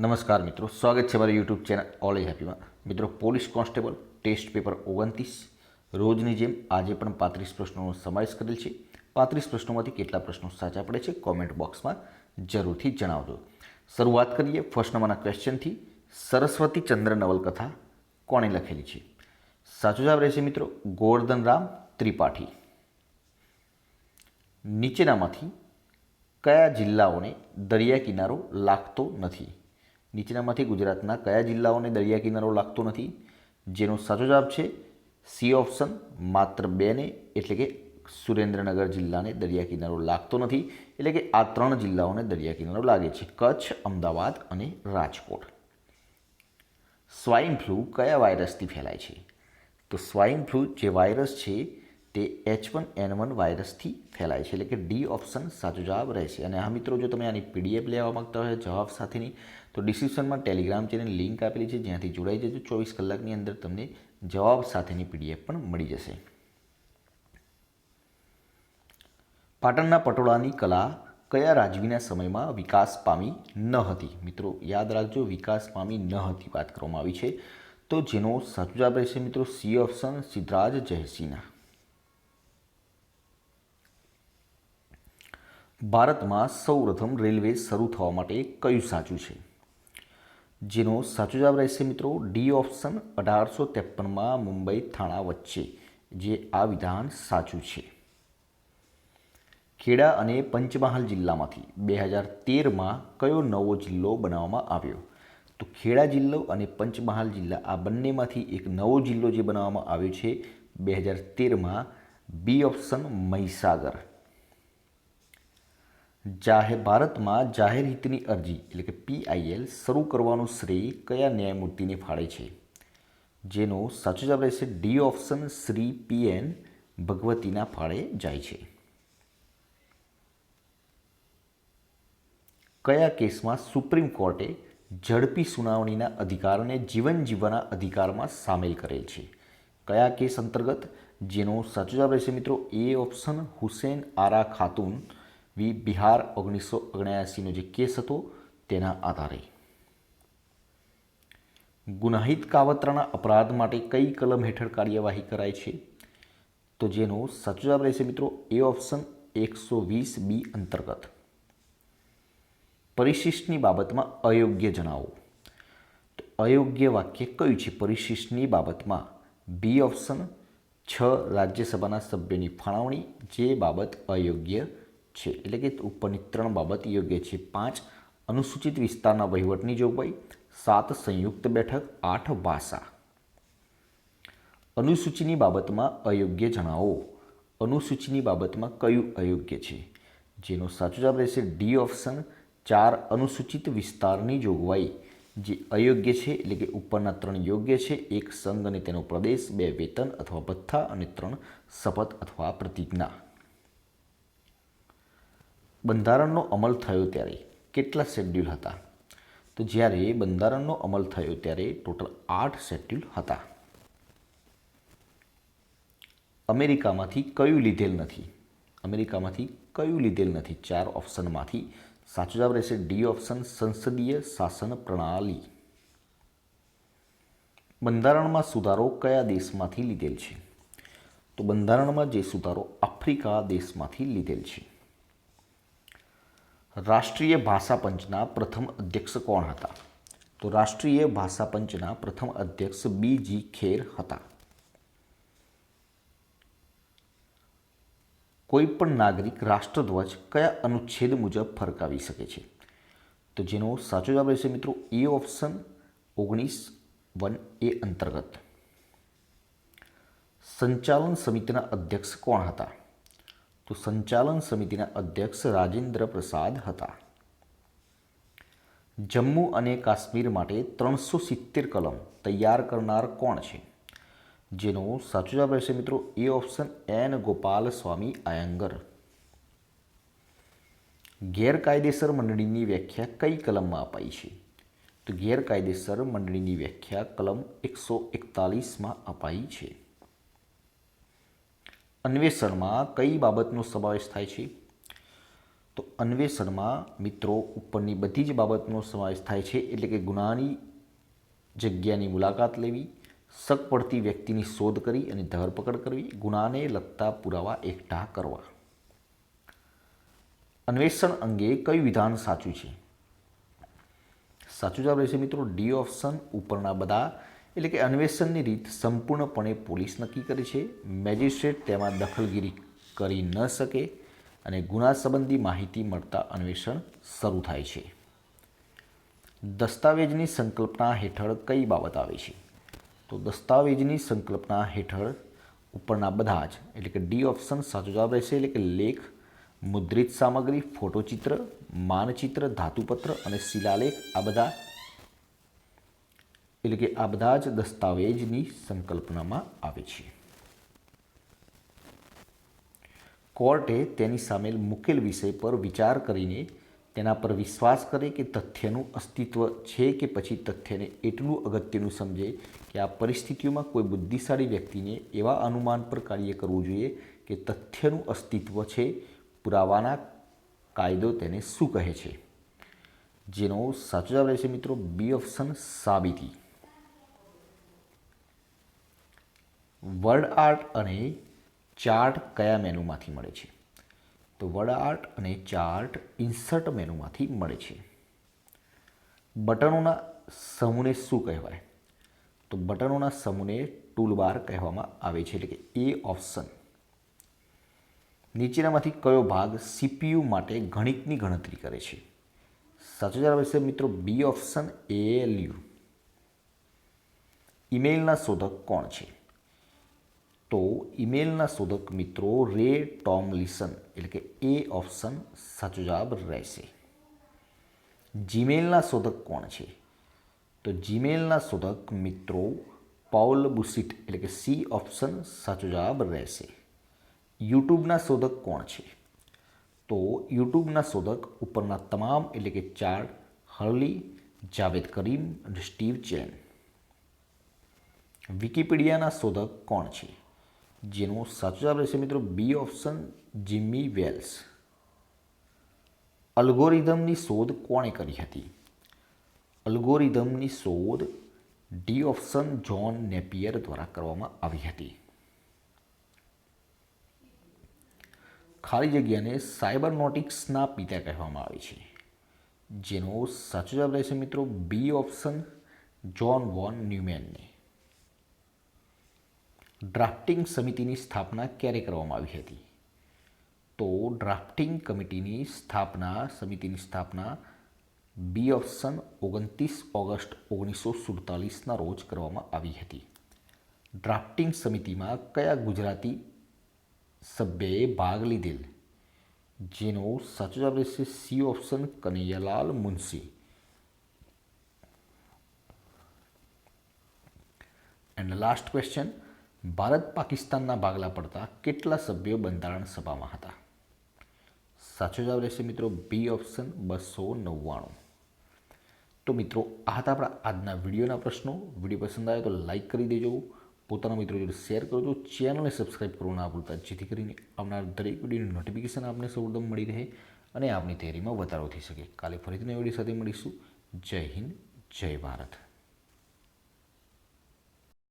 નમસ્કાર મિત્રો, સ્વાગત છે મારી યુટ્યુબ ચેનલ ઓલ હેપીમાં મિત્રો, પોલીસ કોન્સ્ટેબલ, ટેસ્ટ પેપર ઓગણત્રીસ, રોજની જેમ આજે પણ પાંત્રીસ પ્રશ્નોનો સમાવેશ કરેલ છે. પાંત્રીસ પ્રશ્નોમાંથી કેટલા પ્રશ્નો સાચા પડે છે કોમેન્ટ બોક્સમાં જરૂરથી જણાવજો. શરૂઆત કરીએ ફર્સ્ટ નંબરના ક્વેશ્ચનથી સરસ્વતી ચંદ્ર નવલકથા કોણે લખેલી છે? સાચો જવાબ રહેશે મિત્રો, ગોવર્ધન રામ ત્રિપાઠી. નીચેનામાંથી કયા જિલ્લાઓને દરિયા કિનારો લાગતો નથી? નીચેનામાંથી ગુજરાતના કયા જિલ્લાઓને દરિયા કિનારો લાગતો નથી? જેનો સાચો જવાબ છે સી ઓપ્શન માત્ર બેને, એટલે કે સુરેન્દ્રનગર જિલ્લાને દરિયા કિનારો લાગતો નથી, એટલે કે આ ત્રણ જિલ્લાઓને દરિયા કિનારો લાગે છે. કચ્છ, અમદાવાદ અને રાજકોટ. સ્વાઇન ફ્લૂ કયા વાયરસથી ફેલાય છે? તો સ્વાઇન ફ્લૂ જે વાયરસ છે તે એચ વન એન વન વાયરસથી ફેલાય છે, એટલે કે ડી ઓપ્શન સાચો જવાબ રહેશે. અને આ મિત્રો, જો તમે આની પીડીએફ લેવા માગતા હોય, જવાબ સાથેની, તો ડિસ્ક્રિપ્શનમાં ટેલિગ્રામ ચેનલ લિંક આપેલી છે, જ્યાંથી જોડાઈ જજો. ચોવીસ કલાકની અંદર તમને જવાબ સાથેની પીડીએફ પણ મળી જશે. પાટણના પટોળાની કલા કયા રાજવીના સમયમાં વિકાસ પામી ન હતી? મિત્રો, યાદ રાખજો, વિકાસ પામી ન હતી, વાત કરવામાં આવી છે. તો જેનો સાચો જવાબ રહેશે મિત્રો સી ઓપ્શન સિદ્ધરાજ જયસિંહના. ભારતમાં સૌપ્રથમ રેલવે શરૂ થવા માટે કયું સાચું છે? જેનો સાચો જવાબ રહેશે મિત્રો ડી ઓપ્શન અઢારસો ત્રેપનમાં મુંબઈ થાણા વચ્ચે, જે આ વિધાન સાચું છે. ખેડા અને પંચમહાલ જિલ્લામાંથી બે હજાર તેરમાં કયો નવો જિલ્લો બનાવવામાં આવ્યો? તો ખેડા જિલ્લો અને પંચમહાલ જિલ્લા આ બંનેમાંથી એક નવો જિલ્લો જે બનાવવામાં આવ્યો છે બે હજાર તેરમાં, બી ઓપ્શન મહીસાગર. જાહેર ભારતમાં જાહેર હિતની અરજી, એટલે કે પીઆઈએલ શરૂ કરવાનું શ્રેય કયા ન્યાયમૂર્તિને ફાળે છે? જેનો સાચો જવાબ રહેશે ડી ઓપ્શન શ્રી પીએન ભગવતીના ફાળે જાય છે. કયા કેસમાં સુપ્રીમ કોર્ટે ઝડપી સુનાવણીના અધિકારને જીવન જીવવાના અધિકારમાં સામેલ કરેલ છે? કયા કેસ અંતર્ગત? જેનો સાચો જવાબ રહેશે મિત્રો એ ઓપ્શન હુસેન આરા ખાતુન. વી બિહાર ઓગણીસો ઓગણ્યાસીનો જે કેસ હતો તેના આધારે. ગુનાહિત કાવતરાના અપરાધ માટે કઈ કલમ હેઠળ કાર્યવાહી કરાય છે? તો જેનો સાચો જવાબ રહેશે મિત્રો એ ઓપ્શન એકસો વીસ બી અંતર્ગત. પરિશિષ્ટની બાબતમાં અયોગ્ય જણાવો. અયોગ્ય વાક્ય કયું છે? પરિશિષ્ટની બાબતમાં બી ઓપ્શન છ રાજ્યસભાના સભ્યોની ફાળવણી, જે બાબત અયોગ્ય છે એટલે કે ઉપરની ત્રણ બાબત યોગ્ય છે. પાંચ, અનુસૂચિત વિસ્તારના વહીવટની જોગવાઈ. સાત, સંયુક્ત બેઠક. આઠ ભાષા અનુસૂચિની બાબતમાં અયોગ્ય જણાવો. અનુસૂચિની બાબતમાં કયું અયોગ્ય છે? જેનો સાચો જવાબ રહેશે ડી ઓપ્શન. ચાર, અનુસૂચિત વિસ્તારની જોગવાઈ. જે અયોગ્ય છે એટલે કે ઉપરના ત્રણ યોગ્ય છે. એક સંઘ અને તેનો પ્રદેશ, બે વેતન અથવા ભથ્થા અને ત્રણ શપથ અથવા પ્રતિજ્ઞા. બંધારણનો અમલ થયો ત્યારે કેટલા શેડ્યુલ હતા? તો જ્યારે બંધારણનો અમલ થયો ત્યારે ટોટલ આઠ શેડ્યુલ હતા. અમેરિકામાંથી કયું લીધેલ નથી? અમેરિકામાંથી કયું લીધેલ નથી? ચાર ઓપ્શનમાંથી સાચો જવાબ રહેશે ડી ઓપ્શન, સંસદીય શાસન પ્રણાલી. બંધારણમાં સુધારો કયા દેશમાંથી લીધેલ છે? તો બંધારણમાં જે સુધારો આફ્રિકા દેશમાંથી લીધેલ છે. રાષ્ટ્રીય ભાષા પંચના પ્રથમ અધ્યક્ષ કોણ હતા? તો રાષ્ટ્રીય ભાષા પંચના પ્રથમ અધ્યક્ષ બી જી ખેર હતા. કોઈ પણ નાગરિક રાષ્ટ્રધ્વજ કયા અનુચ્છેદ મુજબ ફરકાવી શકે છે? તો જેનો સાચો જવાબ રહેશે મિત્રો એ ઓપ્શન ઓગણીસ વન એ અંતર્ગત. સંચાલન સમિતિના અધ્યક્ષ કોણ હતા? તો સંચાલન સમિતિના અધ્યક્ષ રાજેન્દ્ર પ્રસાદ હતા જમ્મુ અને કાશ્મીર માટે ત્રણસો સિત્તેર કલમ તૈયાર કરનાર કોણ છે જેનો સાચો જવાબ રહેશે મિત્રો A option N Gopalaswami Ayyangar ગેરકાયદેસર મંડળીની વ્યાખ્યા કઈ કલમમાં અપાઈ છે તો ગેરકાયદેસર મંડળીની વ્યાખ્યા કલમ એકસો એકતાલીસમાં અપાઈ છે અન્વેષણમાં કઈ બાબતનો સમાવેશ થાય છે? તો અન્વેષણમાં મિત્રો ઉપરની બધી જ બાબતનો સમાવેશ થાય છે, એટલે કે ગુનાની જગ્યાની મુલાકાત લેવી, શક પડતી વ્યક્તિની શોધ કરી અને ધરપકડ કરવી, ગુનાને લગતા પુરાવા એકઠા કરવા. અન્વેષણ અંગે કયું વિધાન સાચું છે? સાચું જવાબ રહેશે મિત્રો, ડી ઓપ્શન ઉપરના બધા એટલે કે અન્વેષણની રીત સંપૂર્ણપણે પોલીસ નક્કી કરે છે. મેજિસ્ટ્રેટ તેમાં દખલગીરી કરી ન શકે અને ગુના સંબંધી માહિતી મળતા અન્વેષણ શરૂ થાય છે. દસ્તાવેજની સંકલ્પના હેઠળ કઈ બાબત આવે છે? તો દસ્તાવેજની સંકલ્પના હેઠળ ઉપરના બધા જ, એટલે કે ડી ઓપ્શન સાચો જવાબ રહેશે, એટલે કે લેખ, મુદ્રિત સામગ્રી, ફોટોચિત્ર, માનચિત્ર, ધાતુપત્ર અને શિલાલેખ, આ બધા એટલે કે આ બધા જ દસ્તાવેજની સંકલ્પનામાં આવે છે. કોર્ટે તેની સામેલ મુકેલ વિષય પર વિચાર કરીને તેના પર વિશ્વાસ કરે કે તથ્યનું અસ્તિત્વ છે કે પછી તથ્યને એટલું અગત્યનું સમજે કે આ પરિસ્થિતિઓમાં કોઈ બુદ્ધિશાળી વ્યક્તિને એવા અનુમાન પર કાર્ય કરવું જોઈએ કે તથ્યનું અસ્તિત્વ છે, પુરાવાના કાયદો તેને શું કહે છે. જેનો સાચો જવાબ રહેશે મિત્રો બી ઓપ્શન સાબિતી. વર્ડ આર્ટ અને ચાર્ટ કયા મેનુમાંથી મળે છે? તો વર્ડ આર્ટ અને ચાર્ટ ઇન્સર્ટ મેનુમાંથી મળે છે. બટનોના સમૂહને શું કહેવાય? તો બટનોના સમૂહને ટૂલબાર કહેવામાં આવે છે, એટલે કે એ ઓપ્શન. નીચેનામાંથી કયો ભાગ સીપીયુ માટે ગણિતની ગણતરી કરે છે? સાચો જવાબ છે મિત્રો બી ઓપ્શન એએલયુ ઈમેલના શોધક કોણ છે? તો ઈમેલના શોધક મિત્રો રે ટોમલિસન, એટલે કે એ ઓપ્શન સાચો જવાબ રહેશે. જીમેલના શોધક કોણ છે? તો જીમેલના શોધક મિત્રો પાઉલ બુસિટ, એટલે કે સી ઓપ્શન સાચો જવાબ રહેશે. યુટ્યુબના શોધક કોણ છે? તો યુટ્યુબના શોધક ઉપરના તમામ, એટલે કે ચાર, હર્લી, જાવેદ કરીમ અને સ્ટીવ ચેન. વિકિપીડિયાના શોધક કોણ છે? જેનો સાચો જવાબ રહેશે મિત્રો બી ઓપ્શન જિમ્મી વેલ્સ. અલ્ગોરિધમની શોધ કોણે કરી હતી? અલ્ગોરિધમની શોધ ડી ઓપ્શન જ્હોન નેપિયર દ્વારા કરવામાં આવી હતી. ખાલી જગ્યાને સાયબરનોટિક્સના પિતા કહેવામાં આવે છે. જેનો સાચો જવાબ રહેશે મિત્રો બી ઓપ્શન જ્હોન વોન ન્યુમેનને. ડ્રાફ્ટિંગ સમિતિની સ્થાપના ક્યારે કરવામાં આવી હતી? તો ડ્રાફ્ટિંગ કમિટીની સ્થાપના, સમિતિની સ્થાપના બી ઓપ્શન ઓગણત્રીસ ઓગસ્ટ ઓગણીસો સુડતાલીસના રોજ કરવામાં આવી હતી. ડ્રાફ્ટિંગ સમિતિમાં કયા ગુજરાતી સભ્યએ ભાગ લીધેલ? જેનો સાચો જવાબ રહેશે C option Kanaiyalal Munshi. And last question Bharat પાકિસ્તાનના ભાગલા પડતા કેટલા સભ્યો બંધારણ સભામાં હતા? સાચો જવાબ રહેશે મિત્રો બી ઓપ્શન બસો નવ્વાણું. તો મિત્રો, આ હતા આપણા આજના વિડીયોના પ્રશ્નો. વીડિયો પસંદ આવે તો લાઇક કરી દેજો. પોતાના મિત્રો જોડે શેર કરજો ચેનલને સબસ્ક્રાઈબ કરવું ના ભૂલતા, જેથી કરીને આવનાર દરેક વિડીયોનું નોટિફિકેશન આપને સૌપ્રથમ મળી રહે અને આપની તૈયારીમાં વધારો થઈ શકે. કાલે ફરીથી નવી વીડિયો સાથે મળીશું. જય હિન્દ, જય ભારત.